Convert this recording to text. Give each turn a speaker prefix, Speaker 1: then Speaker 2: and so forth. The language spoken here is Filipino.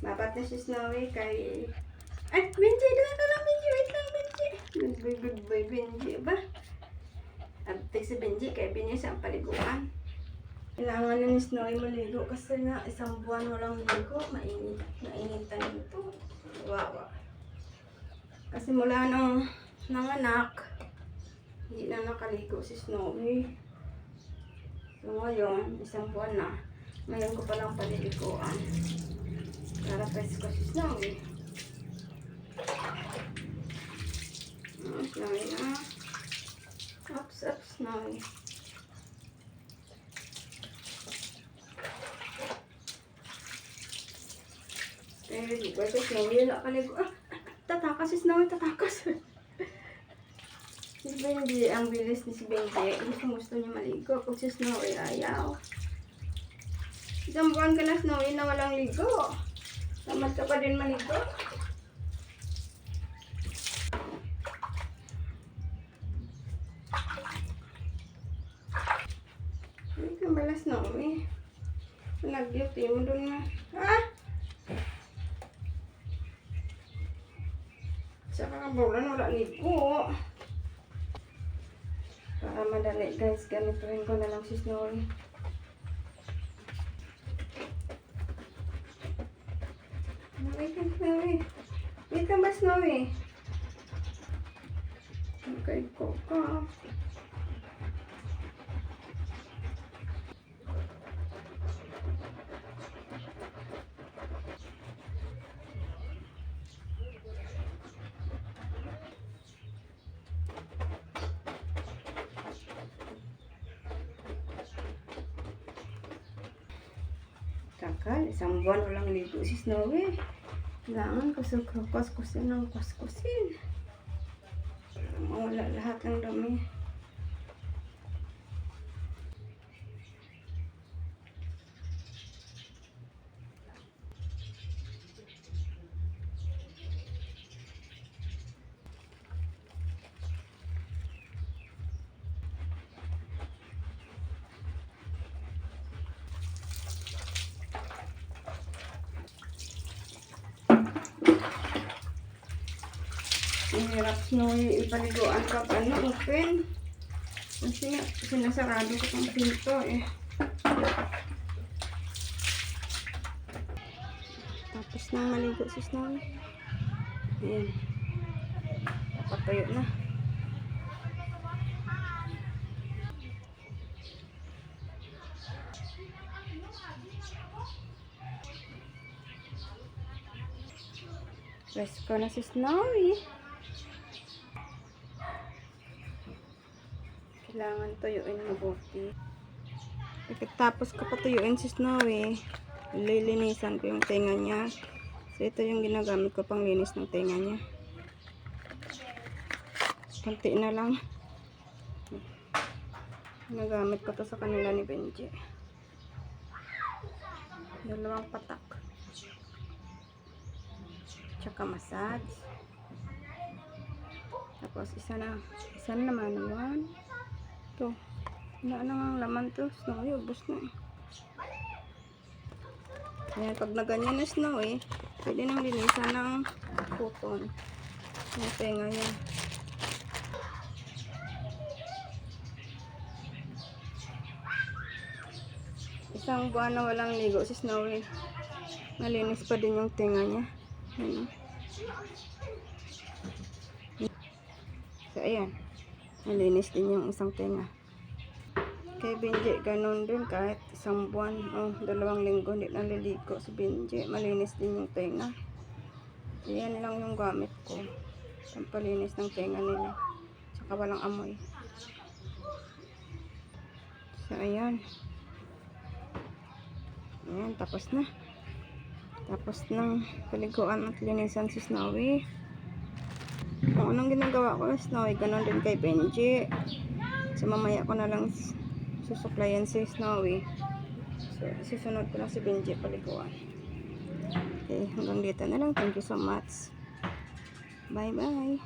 Speaker 1: Dapat na si Snowy kay... Ay, Benji! Doon ka lang, Benji! Wait lang, Benji! Good boy, good boy, Benji ba? Abtek si Benji kay binis ang paliguan. Kailangan na ni Snowy maligo kasi nga isang buwan walang ligo. Mainit. Mainitan dito. Wawa. Kasi mula nung nanganak, hindi na nakaligo si Snowy. So ngayon, isang buwan na. Ngayon ko palang paliliguan. Para presko si Snowy. Oh, Snowy na. Ups, ups, Snowy. Kaya ligo si Snowy. Wala ka ligo. Ah, tatakas si Snowy, tatakas. Si Benji, ang bilis ni si Benji. Gusto gusto niya maligo. Pag si Snowy, ayaw. Isang buwan ka na, Snowy, na walang ligo. Tamad ka pa din maligo. Hindi ka bala, Snowy. Nag-duty mo doon na. Ha? Saka ka bulan, wala ligo. Para madali guys, ganituin ko na lang si Snowy. Wait ka, Snowy. Wait ka ba, Snowy? Okay, ko ka. Kakal, isang buwan walang ligo si Snowy. Kailangan kusog-kuskusin ng kuskusin. Mawala lahat ng dumi. Ang hirap Snowy ipaliguan pag ano, open. Kasi nga, sinasarado ko pang pinto eh. Tapos na maligo si Snowy. Ayan. Papatayo na. Rest ko na si Snowy. Kailangan tuyuin mabuti. Pagkatapos ko patuyuin si Snowy, lilinisan ko yung tenga niya. So, ito yung ginagamit ko pang linis ng tenga niya. Kunti na lang. Ginagamit ko to sa kanila ni Benji. Dalawang patak. Tsaka massage. Tapos isa na. Isa na naman naman. Ito. Wala na nga ang laman to. Snowy, ubos na eh. Ayan, pag na ganyan na snow eh, pwede nang linisan ng cotton. Yung tenga yan. Isang buwan na walang ligo si Snowy. Malinis pa din yung tenga niya. Ayan. So, ayan. Malinis din yung isang tenga. Kay Benji, ganun din kahit isang buwan o dalawang linggo hindi naliligo si Benji. Malinis din yung tenga. Yan lang yung gamit ko. Pampalinis ng tenga nila. Tsaka walang amoy. So, ayan. Ayan, tapos na. Tapos ng paliguan at linisan si Snowy. Kung anong ginagawa ko na Snowy, ganun din kay Benji. So, mamaya ko na lang susuklayan si Snowy. So, susunod ko lang si Benji paliguan. Okay, hanggang dito na lang. Thank you so much. Bye-bye.